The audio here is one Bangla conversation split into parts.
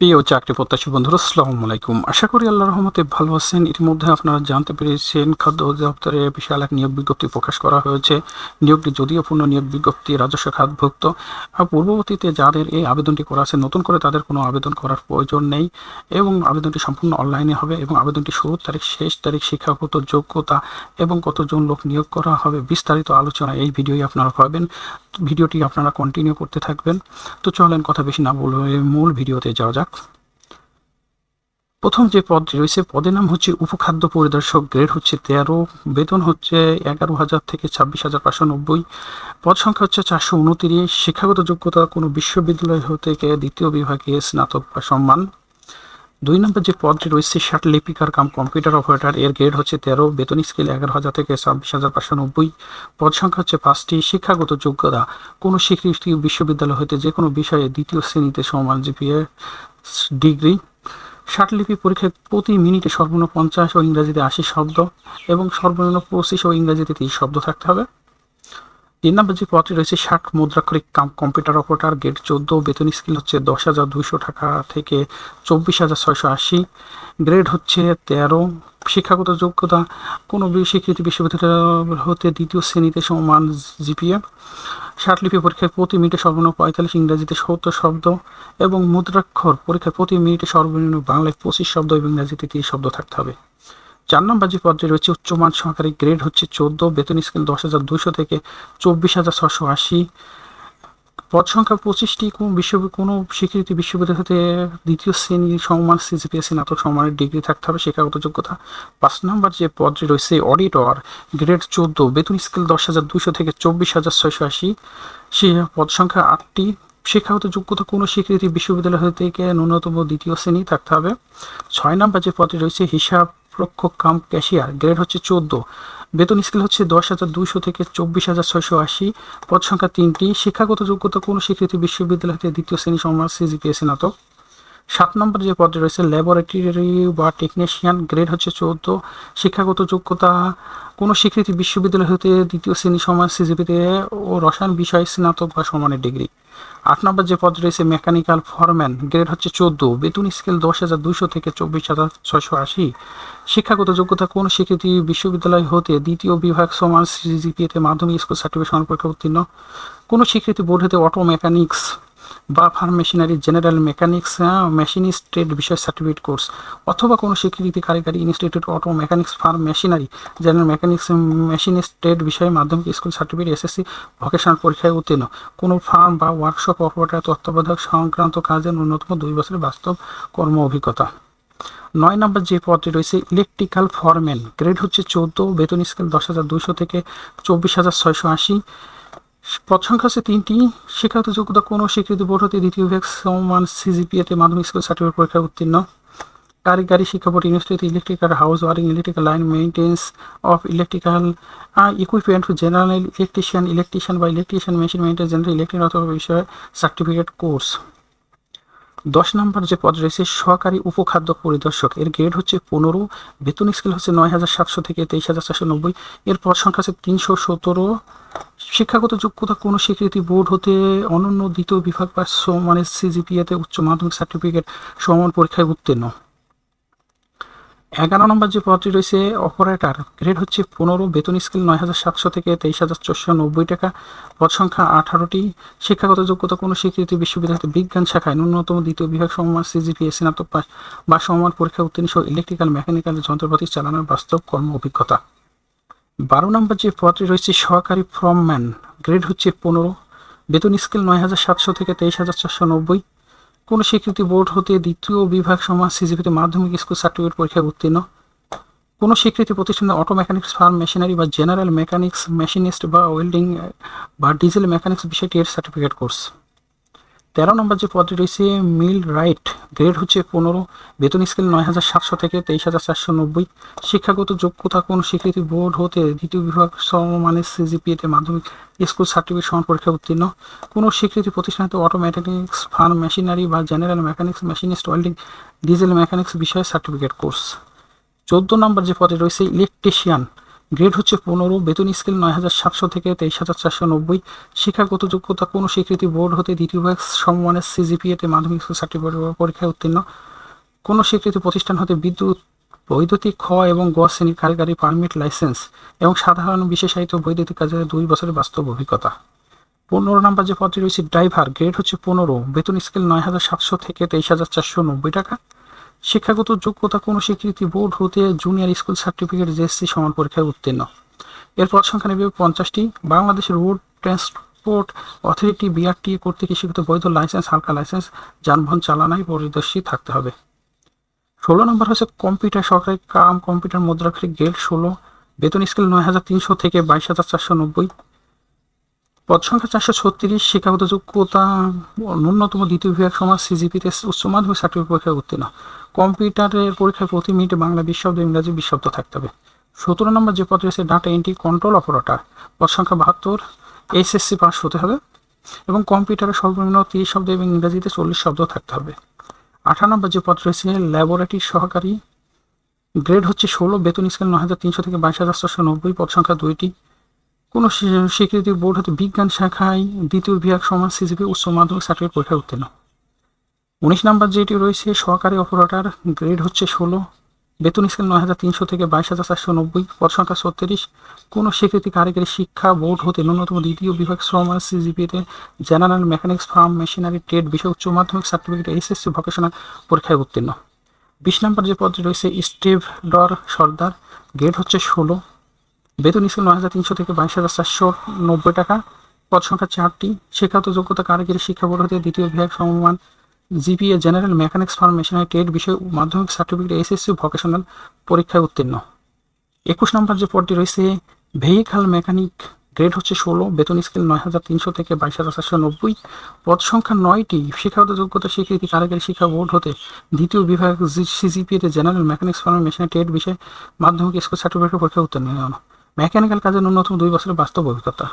প্রিয় চাকরি প্রত্যাশী বন্ধুরা, আসসালামু আলাইকুম। আশা করি আল্লাহ রহমতে ভালো আছেন। ইতিমধ্যে আপনারা জানতে পেরেছেন, খাদ্য অধিদপ্তরে বিশাল এক নিয়োগ বিজ্ঞপ্তি প্রকাশ করা হয়েছে। নিয়োগটি যদিও পূর্ণ নিয়োগ বিজ্ঞপ্তি রাজস্ব খাতভুক্ত, আর পূর্ববর্তীতে যাদের এই আবেদনটি করা আছে, নতুন করে তাদের কোনো আবেদন করার প্রয়োজন নেই এবং আবেদনটি সম্পূর্ণ অনলাইনে হবে এবং আবেদনটি শুরুর তারিখ, শেষ তারিখ, শিক্ষাগত যোগ্যতা এবং কতজন লোক নিয়োগ করা হবে বিস্তারিত আলোচনা এই ভিডিওই আপনারা পাবেন। ভিডিওটি আপনারা কন্টিনিউ করতে থাকবেন। তো চলেন কথা বেশি না বলে মূল ভিডিওতে যাওয়া যাক। প্রথম যে পদটি রয়েছে, পদের নাম হচ্ছে উপখাদ্য পরিদর্শক, গ্রেড হচ্ছে তেরো, বেতন হচ্ছে এগারো হাজার থেকে ছাব্বিশ হাজার পাঁচশো নব্বই, পদ সংখ্যা হচ্ছে চারশো উনতিরিশ, শিক্ষাগত যোগ্যতা কোনো বিশ্ববিদ্যালয় হতে দ্বিতীয় বিভাগে স্নাতক বা সম্মান। দুই নম্বর যে পদটি রয়েছে, ষাট লিপিকার কাম কম্পিউটার অপারেটর, এর গ্রেড হচ্ছে তেরো, বেতন স্কেল এগারো হাজার থেকে ছাব্বিশ হাজার পাঁচশো নব্বই, পদ সংখ্যা হচ্ছে পাঁচটি, শিক্ষাগত যোগ্যতা কোনো স্বীকৃতি বিশ্ববিদ্যালয় হতে যে কোনো বিষয়ে দ্বিতীয় শ্রেণীতে সমান জিপিএ ডিগ্রি। ষাটলিপি পরীক্ষায় প্রতি মিনিটে সর্বনিম্ন পঞ্চাশ ও ইংরাজিতে আশি শব্দ এবং সর্বনিম্ন পঁচিশ ও ইংরাজিতে তিরিশ শব্দ থাকতে হবে। তিন নম্বর যে পদটি রয়েছে ষাট মুদ্রাক্ষরিক কাম কম্পিউটার অপারেটার, গেট চোদ্দ, বেতন স্কেল হচ্ছে দশ হাজার দুইশো টাকা থেকে চব্বিশ হাজার ছয়শো আশি। গ্রেড হচ্ছে তেরো। শিক্ষাগত যোগ্যতা, কোনো স্বীকৃতি বিশ্ববিদ্যালয় হতে দ্বিতীয় শ্রেণীতে সমান জিপিএ। ষাটলিপি পরীক্ষায় প্রতি মিনিটে সর্বনিম্ন পঁয়তাল্লিশ ইংরাজিতে সত্তর শব্দ এবং মুদ্রাক্ষর পরীক্ষায় প্রতি মিনিটে সর্বনিম্ন বাংলায় পঁচিশ শব্দ এবং ইংরাজিতে তিরিশ শব্দ থাকতে হবে। চার নম্বর যে পদে রয়েছে, উচ্চমান সহকারী গ্রেড হচ্ছে চোদ্দ, বেতন স্কেল দশ হাজার দুশো থেকে চব্বিশ হাজার ছশো আশি। পদ সংখ্যা পঁচিশটি, কোন বিশ্ব কোনো স্বীকৃতি বিশ্ববিদ্যালয় হতে দ্বিতীয় শ্রেণি সম্মান সিজিপিএ স্নাতক সম্মানের ডিগ্রি থাকতে হবে, শিক্ষাগত যোগ্যতা। পাঁচ নম্বর যে পদটি রয়েছে অডিটর গ্রেড চোদ্দ, বেতন স্কেল দশ হাজার দুশো থেকে চব্বিশ হাজার ছয়শো আশি। সে পদ সংখ্যা আটটি, শিক্ষাগত যোগ্যতা কোনো স্বীকৃতি বিশ্ববিদ্যালয় থেকে ন্যূনতম দ্বিতীয় শ্রেণি থাকতে হবে। ছয় নম্বর যে পদটি রয়েছে, হিসাব রক্ষক কাম ক্যাশিয়ার, গ্রেড হচ্ছে চোদ্দ। বেতন স্কেল হচ্ছে দশ হাজার দুইশো থেকে চব্বিশ হাজার ছয়শো আশি। পদ সংখ্যা তিনটি। শিক্ষাগত যোগ্যতা কোনো স্বীকৃতি বিশ্ববিদ্যালয় হতে দ্বিতীয় শ্রেণি সমাজ সিজিপিএ স্নাতক। সাত নম্বর যে পদটি রয়েছে ল্যাবরেটরি বা টেকনিশিয়ান গ্রেড হচ্ছে চৌদ্দ। শিক্ষাগত যোগ্যতা, কোনো স্বীকৃতি বিশ্ববিদ্যালয় হতে দ্বিতীয় শ্রেণি সমাজ সিজিপিতে ও রসায়ন বিষয় স্নাতক বা সমানের ডিগ্রি। আট নম্বর যে পদ রয়েছে মেকানিক্যাল ফরম্যান গ্রেড হচ্ছে চোদ্দ। বেতন স্কেল দশ হাজার দুশো থেকে চব্বিশ হাজার ছয়শো আশি। শিক্ষাগত যোগ্যতা, কোন স্বীকৃতি বিশ্ববিদ্যালয় হতে দ্বিতীয় বিভাগ সমান সিজিপিএতে মাধ্যমিক স্কুল সার্টিফিকেট সমান পরীক্ষা উত্তীর্ণ। কোনো স্বীকৃতি বোর্ড হতে অটো মেকানিক্স বা farm machinery general mechanics machinist trade বিষয় সার্টিফিকেট কোর্স অথবা কোনো স্বীকৃতি কারিগরি institute auto mechanics farm machinery general mechanics machinist trade বিষয়ে মাধ্যমিক স্কুল সার্টিফিকেট এসএসসি ভোকেশনাল পরীক্ষায় উত্তীর্ণ। কোনো ফার্ম বা ওয়ার্কশপ অপারেটর তত্ত্বাবধায়ক, সংক্রান্ত কাজে ন্যূনতম দুই বছরের বাস্তব কর্ম অভিজ্ঞতা। নয় নম্বর যে পদটি রয়েছে ইলেকট্রিক্যাল ফরম্যান গ্রেড হচ্ছে চৌদ্দ, বেতন স্কেল দশ হাজার দুইশো থেকে চব্বিশ হাজার ছয়শো আশি। পদ সংখ্যা হচ্ছে তিনটি। শিক্ষাগত যোগ্যতা কোনো স্বীকৃতি বোর্ড হতে দ্বিতীয় বিভাগ সমান সিজিপিএতে মাধ্যমিক স্কুল সার্টিফিকেট পরীক্ষায় উত্তীর্ণ। কারিগরি শিক্ষা board university electrical house wiring electrical line maintenance of electrical equipment general electrician electrician বা electrician machine maintenance general electric অথবা বিষয়ে সার্টিফিকেট কোর্স দশ নম্বর যে পদ রয়েছে, সহকারী উপখাদ্য পরিদর্শক। এর গ্রেড হচ্ছে পনেরো, বেতন স্কেল হচ্ছে নয় হাজার সাতশো থেকে তেইশ হাজার চারশো নব্বই। এর পদ সংখ্যা আছে তিনশো সতেরো। শিক্ষাগত যোগ্যতা কোনো স্বীকৃতি বোর্ড হতে অনন্য দ্বিতীয় বিভাগ বা মানে সিজিপিএতে উচ্চ মাধ্যমিক সার্টিফিকেট সমান পরীক্ষায় উত্তীর্ণ। এগারো নম্বর যে পদটি রয়েছে অপারেটার গ্রেড হচ্ছে পনেরো, বেতন স্কেল নয় হাজার সাতশো থেকে তেইশ হাজার চারশো নব্বই টাকা, পদ সংখ্যা আঠারোটি। শিক্ষাগত যোগ্যতা কোনো স্বীকৃতি বিশ্ববিদ্যালয় বিজ্ঞান শাখায় ন্যূনতম দ্বিতীয় বিভাগ সমমান সিজিপিএ স্নাতক পাস বা সমান পরীক্ষা উত্তীর্ণ সহ ইলেকট্রিক্যাল মেকানিক্যাল যন্ত্রপাতি চালানোর বাস্তব কর্ম অভিজ্ঞতা। বারো নম্বর যে পদটি রয়েছে, সহকারী ফ্রমম্যান গ্রেড হচ্ছে পনেরো। বেতন স্কেল নয় হাজার সাতশো থেকে তেইশ হাজার চারশো নব্বই। কোনো স্বীকৃতি বোর্ড হতে দ্বিতীয় বিভাগ সমাজ সিজিপিতে মাধ্যমিক স্কুল সার্টিফিকেট পরীক্ষায় উত্তীর্ণ। কোনো স্বীকৃতি প্রতিষ্ঠানে অটো মেকানিক্স ফার্ম মেশিনারি বা জেনারেল মেকানিক্স, মেশিনিস্ট বা ওয়েল্ডিং বা ডিজেল মেকানিক্স বিষয়টি এর সার্টিফিকেট কোর্স। তেরো নম্বর যে পদটি রয়েছে, মিল রাইট, গ্রেড হচ্ছে পনেরো, বেতন স্কেল নয় হাজার সাতশো থেকে তেইশ হাজার চারশো নব্বই। শিক্ষাগত যোগ্যতা কোন স্বীকৃতি বোর্ড হতে দ্বিতীয় বিভাগ সমমানের সিজিপিএতে মাধ্যমিক স্কুল সার্টিফিকেট সমান পরীক্ষা উত্তীর্ণ? কোনো স্বীকৃতি প্রতিষ্ঠানে অটো মেকানিক্স ফার্ম মেশিনারি বা general mechanics machinist welding diesel mechanics বিষয়ে সার্টিফিকেট কোর্স চোদ্দ নম্বর যে পদে রয়েছে ইলেকট্রিশিয়ান গ্রেড হচ্ছে পনেরো, বেতন স্কেল নয় হাজার সাতশো থেকে তেইশ হাজার চারশো নব্বই। শিক্ষাগত যোগ্যতা কোনো স্বীকৃতি বোর্ড হতে দ্বিতীয় বিভাগ সমমানের সিজিপিএতে মাধ্যমিক সার্টিফিকেট পরীক্ষায় উত্তীর্ণ। কোনো স্বীকৃতি প্রতিষ্ঠান হতে বিদ্যুৎ, বৈদ্যুতিক, খ এবং গ শ্রেণির কারিগরি পারমিট লাইসেন্স এবং সাধারণ বিশেষায়িত বৈদ্যুতিক কাজে দুই বছরের বাস্তব অভিজ্ঞতা। পনেরো নাম্বার যে পদটি রয়েছে, ড্রাইভার, গ্রেড হচ্ছে পনেরো, বেতন স্কেল নয় হাজার সাতশো থেকে তেইশ হাজার চারশো নব্বই টাকা। শিক্ষাগত যোগ্যতা কোনো স্বীকৃতি বোর্ড হতে জুনিয়র স্কুল সার্টিফিকেট জেএসসি সমান পরীক্ষায় উত্তীর্ণ। এর পদ সংখ্যা নেবে পঞ্চাশটি। Bangladesh road transport authority BRT কর্তৃক স্বীকৃত বৈধ লাইসেন্স হালকা লাইসেন্স যানবাহন চালানায় পরিদর্শী থাকতে হবে। ষোলো নম্বর হচ্ছে কম্পিউটার সরকারি কাম কম্পিউটার মুদ্রাক্ষরিক গ্রেড ষোলো, বেতন স্কেল নয় হাজার তিনশো থেকে বাইশ হাজার চারশো নব্বই। পদ সংখ্যা চারশো ছত্রিশ, শিক্ষাগত যোগ্যতা, ন্যূনতম দ্বিতীয় বিভাগ সমাজ সিজিপিতে উচ্চ মাধ্যমিক সার্টিফিকেট পরীক্ষায় উত্তীর্ণ। কম্পিউটারের পরীক্ষায় প্রতি মিনিটে বাংলা, বিশব্দ, ইংরাজি, বিশব্দ থাকতে হবে। সতেরো নম্বর যে পদ রয়েছে ডাটা এন্ট্রি কন্ট্রোল অপারেটর পদ সংখ্যা বাহাত্তর এইচএসসি পাস হতে হবে এবং কম্পিউটারে সর্বনিম্ন তিরিশ শব্দ এবং ইংরাজিতে চল্লিশ শব্দ থাকতে হবে। আঠারো নম্বর যে পদ রয়েছে ল্যাবরেটরি সহকারী গ্রেড হচ্ছে ষোলো, বেতন স্কেল নয় হাজার তিনশো থেকে বাইশ হাজার চারশো নব্বই, পদ সংখ্যা দুইটি। কোনো স্বী- স্বীকৃতি বোর্ড হতে বিজ্ঞান শাখায় দ্বিতীয় বিভাগ সমাজ সিজিপি উচ্চ মাধ্যমিক সার্টিফিকেট পরীক্ষায় উত্তীর্ণ। উনিশ নাম্বার যেটি রয়েছে, সহকারী অপারেটর গ্রেড হচ্ছে ষোলো, বেতন স্কেল নয় হাজার তিনশো থেকে বাইশ হাজার চারশো নব্বই, পদ সংখ্যা ছত্রিশ। কোনো স্বীকৃতি কারিগরি শিক্ষা বোর্ড হতে ন্যূনতম দ্বিতীয় বিভাগ শ্রম সিজিপিতে general mechanics, farm, machinery, trade বিষয় উচ্চ মাধ্যমিক সার্টিফিকেট এসএসসি ভোকেশনাল পরীক্ষায় উত্তীর্ণ। বিশ নম্বর যে পদটি রয়েছে স্টেভ ডর সর্দার, গ্রেড হচ্ছে ষোলো বেতন স্কেল নয় হাজার তিনশো থেকে বাইশ হাজার চারশো নব্বই টাকা। পদ সংখ্যা চারটি। শিক্ষাগত যোগ্যতা, কারিগরি শিক্ষা বোর্ড হতে দ্বিতীয় বিভাগ সমমান। GPA, general mechanics farm machinery trade বিষয় মাধ্যমিক সার্টিফিকেট এসএসসি ভোকেশনাল পরীক্ষায় উত্তীর্ণ। একুশ নম্বর যে পদটি রয়েছে ভেহিক্যাল মেকানিক গ্রেড হচ্ছে ষোলো, বেতন স্কেল নয় হাজার তিনশো থেকে বাইশ হাজার চারশো নব্বই। পদ সংখ্যা নয়টি, শিক্ষাগত যোগ্যতা, স্বীকৃতি, কারিগরি শিক্ষা বোর্ড হতে দ্বিতীয় বিভাগ সিজিপিএতে general mechanics farm machinery trade বিষয়ে মাধ্যমিক স্কুল সার্টিফিকেট পরীক্ষা উত্তীর্ণ। মেকানিক্যাল কাজের ন্যূনতম দুই বছরের বাস্তব অভিজ্ঞতা।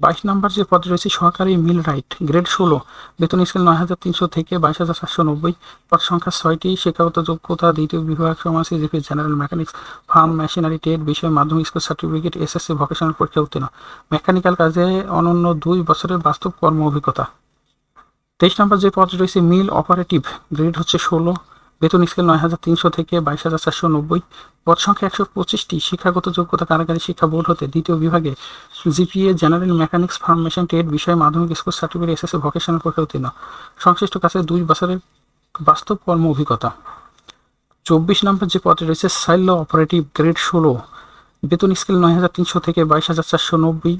বাইশ নম্বর যে পদ রয়েছে, সহকারী মিল রাইট, গ্রেড ষোলো, বেতন স্কেল নয় হাজার তিনশো থেকে বাইশ হাজার চারশো নব্বই। পদ সংখ্যা ছয়টি, শিক্ষাগত যোগ্যতা, দ্বিতীয় বিভাগ সমাজ GP general mechanics, farm, machinery, trade, বিষয়ে, মাধ্যমিক স্কুল, সার্টিফিকেট, এসএসসি, ভোকেশনাল পরীক্ষা উত্তীর্ণ। মেকানিক্যাল কাজে অনন্য দুই বছরের বাস্তব কর্ম অভিজ্ঞতা। তেইশ নম্বর যে পদ রয়েছে, মিল অপারেটিভ, গ্রেড হচ্ছে ষোলো বেতন স্কেল নয় হাজার তিনশো থেকে বাইশ হাজার চারশো নব্বই। পদ সংখ্যা একশো পঁচিশটি। শিক্ষাগত যোগ্যতা কারাগারি শিক্ষা বোর্ড হতে দ্বিতীয় বিভাগে জিপিএ, জেনারেল মেকানিক্স, ফার্মেশন, ট্রেড, বিষয়ে, মাধ্যমিক স্কুল সার্টিফিকেট, এসএসসি, ভোকেশনাল পরীক্ষা উত্তীর্ণ। সংশ্লিষ্ট কাছে দুই বছরের বাস্তব কর্ম অভিজ্ঞতা। চব্বিশ নম্বর যে পদে রয়েছে সাইল্য অপারেটিভ গ্রেড ষোলো। বেতন স্কেল নয় হাজার তিনশো থেকে বাইশ হাজার চারশো নব্বই।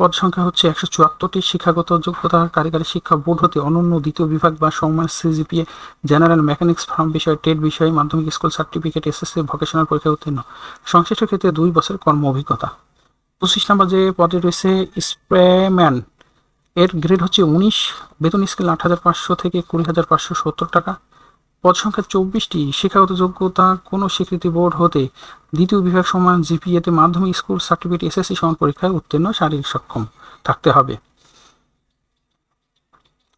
পদ সংখ্যা হচ্ছে একশো চুয়াত্তরটি শিক্ষাগত যোগ্যতা কারিগরি শিক্ষা বোর্ড হতে অনন্য দ্বিতীয় বিভাগ বা সম্মান সিজিপিএ, জেনারেল মেকানিক্স ফার্ম বিষয় ট্রেড বিষয়ে মাধ্যমিক স্কুল সার্টিফিকেট, এসএসসি ভোকেশনাল পরীক্ষা উত্তীর্ণ। সংশ্লিষ্ট ক্ষেত্রে দুই বছরের কর্ম অভিজ্ঞতা। পঁচিশ নম্বর যে পদে রয়েছে স্প্রেম্যান, এর গ্রেড হচ্ছে উনিশ। বেতন স্কেল আট হাজার পাঁচশো থেকে কুড়ি হাজার পাঁচশো সত্তর টাকা। পদ সংখ্যা চব্বিশটি, শিক্ষাগত যোগ্যতা কোনো স্বীকৃতি বোর্ড হতে দ্বিতীয় বিভাগ সমান জিপিএতে মাধ্যমিক স্কুল সার্টিফিকেট এসএসসি সমান পরীক্ষায় উত্তীর্ণ শারীরিক সক্ষম থাকতে হবে।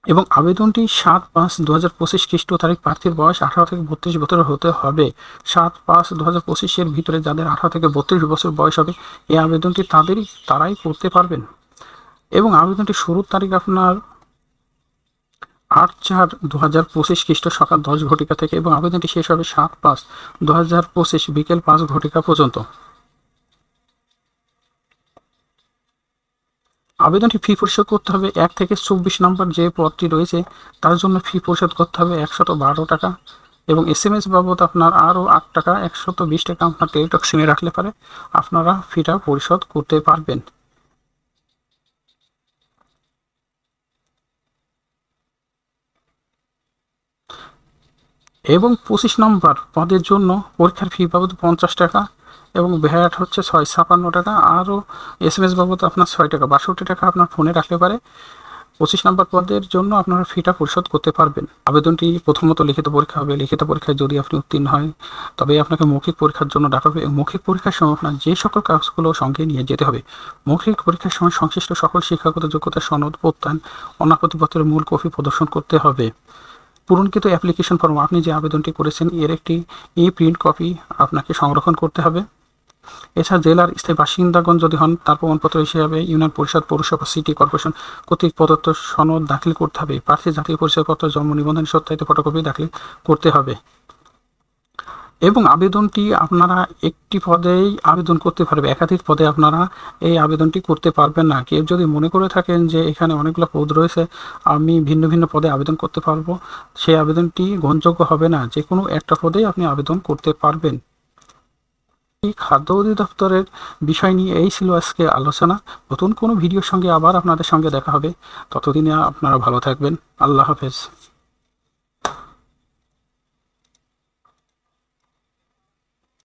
এবং আবেদনটি সাত পাঁচ দু হাজার পঁচিশ খ্রিস্ট তারিখ প্রার্থীর বয়স আঠারো থেকে বত্রিশ বছর হতে হবে। সাত পাঁচ দু হাজার পঁচিশের ভিতরে যাদের আঠারো থেকে বত্রিশ বছর বয়স হবে, এই আবেদনটি তাদেরই, তারাই করতে পারবেন। এবং আবেদনটি শুরুর তারিখ আপনার আট চার দু হাজার পঁচিশ খ্রিস্ট সকাল দশ ঘটিকা থেকে এবং আবেদনটি শেষ হবে সাত পাঁচ দু হাজার পঁচিশ বিকেল পাঁচ ঘটিকা পর্যন্ত। আবেদনটি ফি পরিশোধ করতে হবে এক থেকে চব্বিশ নম্বর যে পদটি রয়েছে, তার জন্য ফি পরিশোধ করতে হবে একশত বারো টাকা এবং এস এম এস বাবদ আপনার আরও আট টাকা, একশত বিশ টাকা আপনার টেলিটক সিমে রাখলে পারে। আপনারা ফিটা পরিশোধ করতে পারবেন। এবং পঁচিশ নম্বর পদের জন্য পরীক্ষার ফি বাবদ পঞ্চাশ টাকা এবং ভ্যাট হচ্ছে ছয় ছাপান্ন টাকা। আরও এস এম এস বাবদ আপনার ছয় টাকা, বাষট্টি টাকা আপনার ফোনে রাখলে পারে। পঁচিশ নম্বর পদের জন্য আপনারা ফিটা পরিশোধ করতে পারবেন। আবেদনটি প্রথমত লিখিত পরীক্ষা হবে। লিখিত পরীক্ষায় যদি আপনি উত্তীর্ণ হয় তবে আপনাকে মৌখিক পরীক্ষার জন্য ডাকা হবে। মৌখিক পরীক্ষার সময় আপনার যে সকল কাগজগুলো সঙ্গে নিয়ে যেতে হবে, মৌখিক পরীক্ষার সময় সংশ্লিষ্ট সকল শিক্ষাগত যোগ্যতা সনদ প্রত্যান, অনাপত্তিপত্রের মূল কপি প্রদর্শন করতে হবে। পূরণকৃত অ্যাপ্লিকেশন ফর্ম আপনি যে আবেদনটি করেছেন, এর একটি ই প্রিন্ট কপি আপনাকে সংরক্ষণ করতে হবে। এছাড়া জেলার স্থায়ী বাসিন্দাগণ যদি হন, তার প্রমাণপত্র হিসেবে ইউনিয়ন পরিষদ, পৌরসভা সিটি কর্পোরেশন কর্তৃক প্রদত্ত সনদ দাখিল করতে হবে। প্রার্থী জাতীয় পরিচয়পত্র, জন্ম নিবন্ধন, সত্যায়িত ফটোকপি দাখিল করতে হবে। এবং আবেদনটি আপনারা একটি পদেই আবেদন করতে পারবে, একাধিক পদে আপনারা এই আবেদনটি করতে পারবেন না। কেউ যদি মনে করে থাকেন যে এখানে অনেকগুলো পদ রয়েছে, আমি ভিন্ন ভিন্ন পদে আবেদন করতে পারব, সেই আবেদনটি গ্রহণযোগ্য হবে না। যে কোনো একটা পদেই আপনি আবেদন করতে পারবেন। খাদ্য অধিদপ্তরের বিষয় নিয়ে এই ছিল আজকে আলোচনা। নতুন কোনো ভিডিওর সঙ্গে আবার আপনাদের সঙ্গে দেখা হবে। ততদিনে আপনারা ভালো থাকবেন। আল্লাহ হাফেজ।